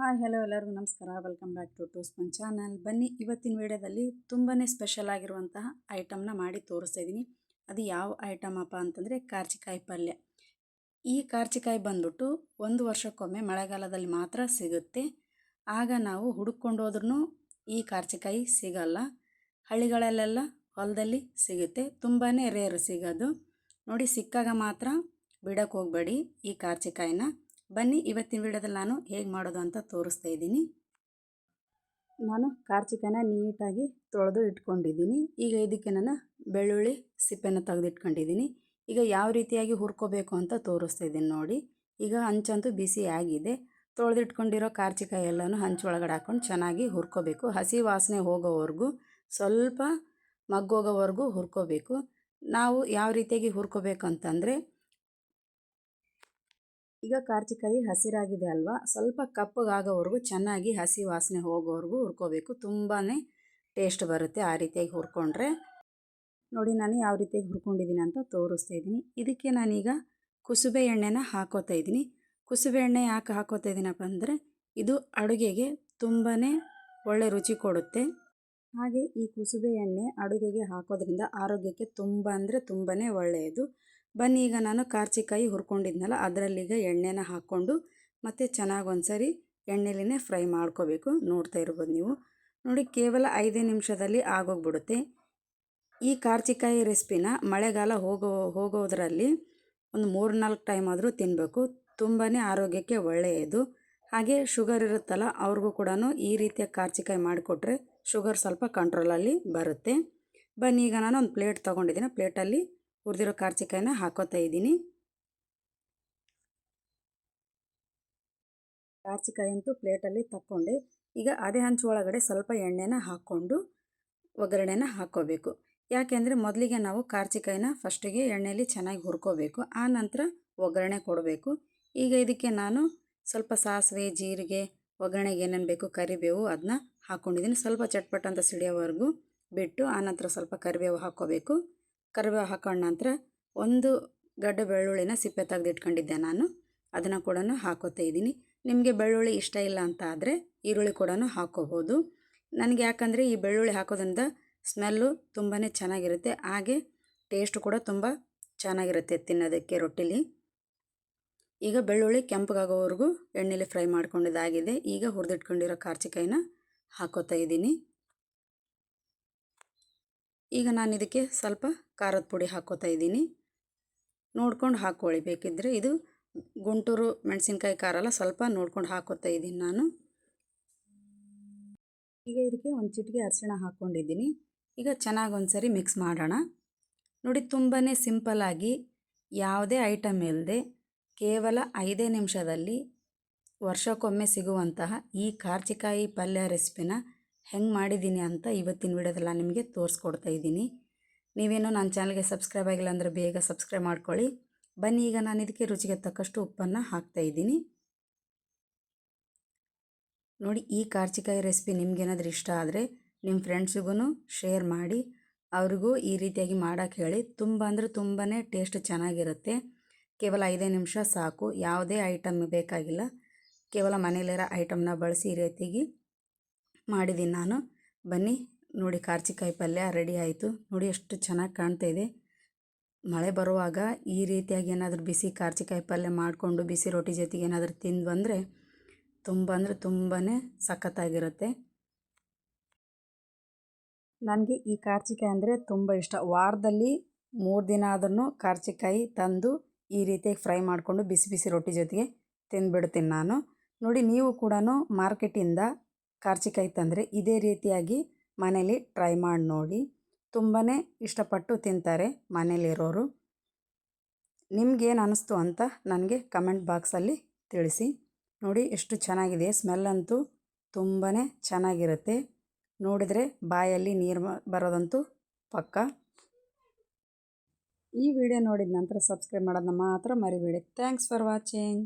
Hi hello ಎಲ್ಲರಿಗೂ ನಮಸ್ಕಾರ. Welcome back to two spun channel ಬನ್ನಿ, ಇವತ್ತಿನ ವಿಡಿಯೋದಲ್ಲಿ ತುಂಬಾ ಸ್ಪೆಷಲ್ ಆಗಿರುವಂತಹ ಐಟಮ್ನ ಮಾಡಿ ತೋರಿಸ್ತಾ ಇದ್ದೀನಿ. ಅದು ಯಾವ ಐಟಮ್ ಅಪ್ಪ ಅಂತಂದರೆ ಕಾರ್ಚಿಕಾಯಿ ಪಲ್ಯ. ಈ ಕಾರ್ಚಿಕಾಯಿ ಬಂದ್ಬಿಟ್ಟು ಒಂದು ವರ್ಷಕ್ಕೊಮ್ಮೆ ಮಳೆಗಾಲದಲ್ಲಿ ಮಾತ್ರ ಸಿಗುತ್ತೆ. ಆಗ ನಾವು ಹುಡುಕೊಂಡು ಹೋದ್ರೂ ಈ ಕಾರ್ಚಿಕಾಯಿ ಸಿಗಲ್ಲ. ಹಳ್ಳಿಗಳಲ್ಲೆಲ್ಲ ಹೊಲದಲ್ಲಿ ಸಿಗುತ್ತೆ. ತುಂಬಾ ರೇರ್ ಸಿಗೋದು. ನೋಡಿ, ಸಿಕ್ಕಾಗ ಮಾತ್ರ ಬಿಡೋಕ್ಕೆ ಹೋಗಬೇಡಿ ಈ ಕಾರ್ಚಿಕಾಯಿನ. ಬನ್ನಿ, ಇವತ್ತಿನ ವಿಡಿಯೋದಲ್ಲಿ ನಾನು ಹೇಗೆ ಮಾಡೋದು ಅಂತ ತೋರಿಸ್ತಾ ಇದ್ದೀನಿ. ನಾನು ಕಾರ್ಚಿಕಾಯನ್ನ ನೀಟಾಗಿ ತೊಳೆದು ಇಟ್ಕೊಂಡಿದ್ದೀನಿ. ಈಗ ಇದಕ್ಕೆ ನಾನು ಬೆಳ್ಳುಳ್ಳಿ ಸಿಪ್ಪೆನ ತೆಗೆದಿಟ್ಕೊಂಡಿದ್ದೀನಿ. ಈಗ ಯಾವ ರೀತಿಯಾಗಿ ಹುರ್ಕೋಬೇಕು ಅಂತ ತೋರಿಸ್ತಾ ಇದ್ದೀನಿ ನೋಡಿ. ಈಗ ಹಂಚಂತೂ ಬಿಸಿ ಆಗಿದೆ. ತೊಳೆದಿಟ್ಕೊಂಡಿರೋ ಕಾರ್ಚಿಕಾಯಿ ಎಲ್ಲನೂ ಒಳಗಡೆ ಹಾಕ್ಕೊಂಡು ಚೆನ್ನಾಗಿ ಹುರ್ಕೋಬೇಕು. ಹಸಿ ವಾಸನೆ ಹೋಗೋವರೆಗೂ, ಸ್ವಲ್ಪ ಮಗ್ಗೋಗೋವರೆಗೂ ಹುರ್ಕೋಬೇಕು. ನಾವು ಯಾವ ರೀತಿಯಾಗಿ ಹುರ್ಕೋಬೇಕು ಅಂತಂದರೆ ಈಗ ಕಾರ್ತಿಕಾಯಿ ಹಸಿರಾಗಿದೆ ಅಲ್ವಾ? ಸ್ವಲ್ಪ ಕಪ್ಪಗಾಗೋವರೆಗೂ ಚೆನ್ನಾಗಿ ಹಸಿ ವಾಸನೆ ಹೋಗೋವರೆಗೂ ಹುರ್ಕೋಬೇಕು. ತುಂಬಾ ಟೇಸ್ಟ್ ಬರುತ್ತೆ ಆ ರೀತಿಯಾಗಿ ಹುರ್ಕೊಂಡ್ರೆ. ನೋಡಿ, ನಾನು ಯಾವ ರೀತಿಯಾಗಿ ಹುರ್ಕೊಂಡಿದ್ದೀನಿ ಅಂತ ತೋರಿಸ್ತಾ ಇದ್ದೀನಿ. ಇದಕ್ಕೆ ನಾನೀಗ ಕುಸುಬೆ ಎಣ್ಣೆನ ಹಾಕೋತಾ ಇದ್ದೀನಿ. ಕುಸುಬೆ ಎಣ್ಣೆ ಯಾಕೆ ಹಾಕೋತಾ ಇದ್ದೀನಪ್ಪ ಅಂದರೆ, ಇದು ಅಡುಗೆಗೆ ತುಂಬಾ ಒಳ್ಳೆ ರುಚಿ ಕೊಡುತ್ತೆ. ಹಾಗೆ ಈ ಕುಸುಬೆ ಎಣ್ಣೆ ಅಡುಗೆಗೆ ಹಾಕೋದ್ರಿಂದ ಆರೋಗ್ಯಕ್ಕೆ ತುಂಬ ಅಂದರೆ ತುಂಬಾ ಒಳ್ಳೆಯದು. ಬನ್ನಿ, ಈಗ ನಾನು ಕಾರ್ಚಿಕಾಯಿ ಹುರ್ಕೊಂಡಿದ್ನಲ್ಲ, ಅದರಲ್ಲೀಗ ಎಣ್ಣೆನ ಹಾಕ್ಕೊಂಡು ಮತ್ತು ಚೆನ್ನಾಗಿ ಒಂದು ಸರಿ ಎಣ್ಣೆಲಿನೇ ಫ್ರೈ ಮಾಡ್ಕೋಬೇಕು. ನೋಡ್ತಾ ಇರ್ಬೋದು ನೀವು. ನೋಡಿ, ಕೇವಲ ಐದೇ ನಿಮಿಷದಲ್ಲಿ ಆಗೋಗ್ಬಿಡುತ್ತೆ. ಈ ಕಾರ್ಚಿಕಾಯಿ ರೆಸಿಪಿನ ಮಳೆಗಾಲ ಹೋಗೋ, ಹೋಗೋದ್ರಲ್ಲಿ ಒಂದು ಮೂರು ನಾಲ್ಕು ಟೈಮ್ ಆದರೂ ತಿನ್ನಬೇಕು ತುಂಬಾ ಆರೋಗ್ಯಕ್ಕೆ ಒಳ್ಳೆಯದು. ಹಾಗೆ ಶುಗರ್ ಇರುತ್ತಲ್ಲ, ಅವ್ರಿಗೂ ಕೂಡ ಈ ರೀತಿಯ ಕಾರ್ಚಿಕಾಯಿ ಮಾಡಿಕೊಟ್ರೆ ಶುಗರ್ ಸ್ವಲ್ಪ ಕಂಟ್ರೋಲಲ್ಲಿ ಬರುತ್ತೆ. ಬನ್ನಿ, ಈಗ ನಾನು ಒಂದು ಪ್ಲೇಟ್ ತೊಗೊಂಡಿದ್ದೀನಿ. ಪ್ಲೇಟಲ್ಲಿ ಹುರಿದಿರೋ ಕಾರ್ಚಿಕಾಯನ್ನ ಹಾಕೋತಾ ಇದ್ದೀನಿ. ಕಾರ್ಚಿಕಾಯಂತೂ ಪ್ಲೇಟಲ್ಲಿ ತಕ್ಕೊಂಡೆ, ಈಗ ಅದೇ ಹಂಚು ಒಳಗಡೆ ಸ್ವಲ್ಪ ಎಣ್ಣೆನ ಹಾಕ್ಕೊಂಡು ಒಗ್ಗರಣೆನ ಹಾಕ್ಕೋಬೇಕು ಯಾಕೆಂದರೆ ಮೊದಲಿಗೆ ನಾವು ಕಾರ್ಚಿಕಾಯಿನ ಫಸ್ಟಿಗೆ ಎಣ್ಣೆಯಲ್ಲಿ ಚೆನ್ನಾಗಿ ಹುರ್ಕೋಬೇಕು, ಆ ನಂತರ ಒಗ್ಗರಣೆ ಕೊಡಬೇಕು. ಈಗ ಇದಕ್ಕೆ ನಾನು ಸ್ವಲ್ಪ ಸಾಸಿವೆ, ಜೀರಿಗೆ, ಒಗ್ಗರಣೆಗೆ ಏನೇನು ಬೇಕು ಕರಿಬೇವು ಅದನ್ನ ಹಾಕ್ಕೊಂಡಿದ್ದೀನಿ ಸ್ವಲ್ಪ ಚಟ್ಪಟ್ ಅಂತ ಸಿಡಿಯೋವರೆಗೂ ಬಿಟ್ಟು ಆನಂತರ ಸ್ವಲ್ಪ ಕರಿಬೇವು ಹಾಕ್ಕೋಬೇಕು ಕರಿಬೇವು ಹಾಕೊಂಡ ನಂತರ ಒಂದು ಗಡ್ಡೆ ಬೆಳ್ಳುಳ್ಳಿನ ಸಿಪ್ಪೆ ತೆಗೆದಿಟ್ಕೊಂಡಿದ್ದೆ ನಾನು. ಅದನ್ನು ಕೂಡ ಹಾಕೋತಾ ಇದ್ದೀನಿ. ನಿಮಗೆ ಬೆಳ್ಳುಳ್ಳಿ ಇಷ್ಟ ಇಲ್ಲ ಅಂತ ಆದರೆ ಈರುಳ್ಳಿ ಕೂಡ ಹಾಕೋಬೋದು. ನನಗೆ ಯಾಕಂದರೆ ಈ ಬೆಳ್ಳುಳ್ಳಿ ಹಾಕೋದ್ರಿಂದ ಸ್ಮೆಲ್ಲು ತುಂಬಾ ಚೆನ್ನಾಗಿರುತ್ತೆ. ಹಾಗೆ ಟೇಸ್ಟು ಕೂಡ ತುಂಬ ಚೆನ್ನಾಗಿರುತ್ತೆ ತಿನ್ನೋದಕ್ಕೆ ರೊಟ್ಟಿಲಿ. ಈಗ ಬೆಳ್ಳುಳ್ಳಿ ಕೆಂಪಗಾಗೋವರೆಗೂ ಎಣ್ಣೆಲಿ ಫ್ರೈ ಮಾಡ್ಕೊಂಡಿದ್ದಾಗಿದೆ. ಈಗ ಹುರಿದಿಟ್ಕೊಂಡಿರೋ ಕಾರ್ಚಿಕಾಯಿನ ಹಾಕೋತಾ ಇದ್ದೀನಿ. ಈಗ ನಾನು ಇದಕ್ಕೆ ಸ್ವಲ್ಪ ಖಾರದ ಪುಡಿ ಹಾಕೋತಾ ಇದ್ದೀನಿ. ನೋಡ್ಕೊಂಡು ಹಾಕ್ಕೊಳ್ಳಿ ಬೇಕಿದ್ದರೆ ಇದು ಗುಂಟೂರು ಮೆಣಸಿನ್ಕಾಯಿ ಖಾರ ಎಲ್ಲ ಸ್ವಲ್ಪ ನೋಡ್ಕೊಂಡು ಹಾಕೋತಾ ಇದ್ದೀನಿ ನಾನು. ಈಗ ಇದಕ್ಕೆ ಒಂದು ಚಿಟಿಕೆ ಅರಿಶಿಣ ಹಾಕ್ಕೊಂಡಿದ್ದೀನಿ ಈಗ ಚೆನ್ನಾಗಿ ಒಂದು ಸರಿ ಮಿಕ್ಸ್ ಮಾಡೋಣ. ನೋಡಿ ತುಂಬಾ ಸಿಂಪಲ್ಲಾಗಿ ಯಾವುದೇ ಐಟಮ್ ಇಲ್ಲದೆ ಕೇವಲ ಐದೇ ನಿಮಿಷದಲ್ಲಿ ವರ್ಷಕ್ಕೊಮ್ಮೆ ಸಿಗುವಂತಹ ಈ ಕಾರ್ಚಿಕಾಯಿ ಪಲ್ಯ ರೆಸಿಪಿನ ಹೆಂಗೆ ಮಾಡಿದ್ದೀನಿ ಅಂತ ಇವತ್ತಿನ ವಿಡಿಯೋದಲ್ಲಿ ನಿಮಗೆ ತೋರಿಸ್ಕೊಡ್ತಾ ಇದ್ದೀನಿ. ನೀವೇನೋ ನನ್ನ ಚಾನಲ್ಗೆ ಸಬ್ಸ್ಕ್ರೈಬ್ ಆಗಿಲ್ಲ ಅಂದರೆ ಬೇಗ ಸಬ್ಸ್ಕ್ರೈಬ್ ಮಾಡ್ಕೊಳ್ಳಿ. ಬನ್ನಿ, ಈಗ ನಾನು ಇದಕ್ಕೆ ರುಚಿಗೆ ತಕ್ಕಷ್ಟು ಉಪ್ಪನ್ನು ಹಾಕ್ತಾ ಇದ್ದೀನಿ. ನೋಡಿ, ಈ ಕಾರ್ಚಿಕಾಯಿ ರೆಸಿಪಿ ನಿಮ್ಗೇನಾದರೂ ಇಷ್ಟ ಆದರೆ ನಿಮ್ಮ ಫ್ರೆಂಡ್ಸಿಗೂ ಶೇರ್ ಮಾಡಿ. ಅವ್ರಿಗೂ ಈ ರೀತಿಯಾಗಿ ಮಾಡೋಕ್ಕೆ ಹೇಳಿ. ತುಂಬ ಅಂದರೆ ತುಂಬಾ ಟೇಸ್ಟ್ ಚೆನ್ನಾಗಿರುತ್ತೆ. ಕೇವಲ ಐದೇ ನಿಮಿಷ ಸಾಕು. ಯಾವುದೇ ಐಟಮ್ ಬೇಕಾಗಿಲ್ಲ. ಕೇವಲ ಮನೇಲಿರೋ ಐಟಮ್ನ ಬಳಸಿ ಈ ರೀತಿಯಾಗಿ ಮಾಡಿದ್ದೀನಿ ನಾನು. ಬನ್ನಿ ನೋಡಿ ಕಾರ್ಚಿಕಾಯಿ ಪಲ್ಯ ರೆಡಿ ಆಯಿತು. ನೋಡಿ ಎಷ್ಟು ಚೆನ್ನಾಗಿ ಕಾಣ್ತಾ ಇದೆ. ಮಳೆ ಬರುವಾಗ ಈ ರೀತಿಯಾಗಿ ಏನಾದರೂ ಬಿಸಿ ಕಾರ್ಚಿಕಾಯಿ ಪಲ್ಯ ಮಾಡಿಕೊಂಡು ಬಿಸಿ ರೊಟ್ಟಿ ಜೊತೆಗೆ ಏನಾದರೂ ತಿಂದು ಬಂದರೆ ತುಂಬ ಅಂದರೆ ತುಂಬಾ ಸಖತ್ತಾಗಿರುತ್ತೆ. ನನಗೆ ಈ ಕಾರ್ಚಿಕಾಯಿ ಅಂದರೆ ತುಂಬ ಇಷ್ಟ. ವಾರದಲ್ಲಿ ಮೂರು ದಿನ ಆದ್ರೂ ಕಾರ್ಚಿಕಾಯಿ ತಂದು ಈ ರೀತಿಯಾಗಿ ಫ್ರೈ ಮಾಡಿಕೊಂಡು ಬಿಸಿ ಬಿಸಿ ರೊಟ್ಟಿ ಜೊತೆಗೆ ತಿಂದುಬಿಡ್ತೀನಿ ನಾನು. ನೋಡಿ ನೀವು ಕೂಡ ಮಾರ್ಕೆಟಿಂದ ಕಾರ್ಚಿಕಾಯಿ ತಂದರೆ ಇದೇ ರೀತಿಯಾಗಿ ಮನೇಲಿ ಟ್ರೈ ಮಾಡಿ ನೋಡಿ. ತುಂಬಾ ಇಷ್ಟಪಟ್ಟು ತಿಂತಾರೆ ಮನೇಲಿರೋರು. ನಿಮ್ಗೇನು ಅನ್ನಿಸ್ತು ಅಂತ ನನಗೆ ಕಮೆಂಟ್ ಬಾಕ್ಸಲ್ಲಿ ತಿಳಿಸಿ. ನೋಡಿ ಎಷ್ಟು ಚೆನ್ನಾಗಿದೆ. ಸ್ಮೆಲ್ ಅಂತೂ ತುಂಬಾ ಚೆನ್ನಾಗಿರುತ್ತೆ. ನೋಡಿದರೆ ಬಾಯಲ್ಲಿ ನೀರು ಬರೋದಂತೂ ಪಕ್ಕ. ಈ ವಿಡಿಯೋ ನೋಡಿದ ನಂತರ ಸಬ್ಸ್ಕ್ರೈಬ್ ಮಾಡೋದನ್ನ ಮಾತ್ರ ಮರಿಬೇಡಿ. Thanks for watching.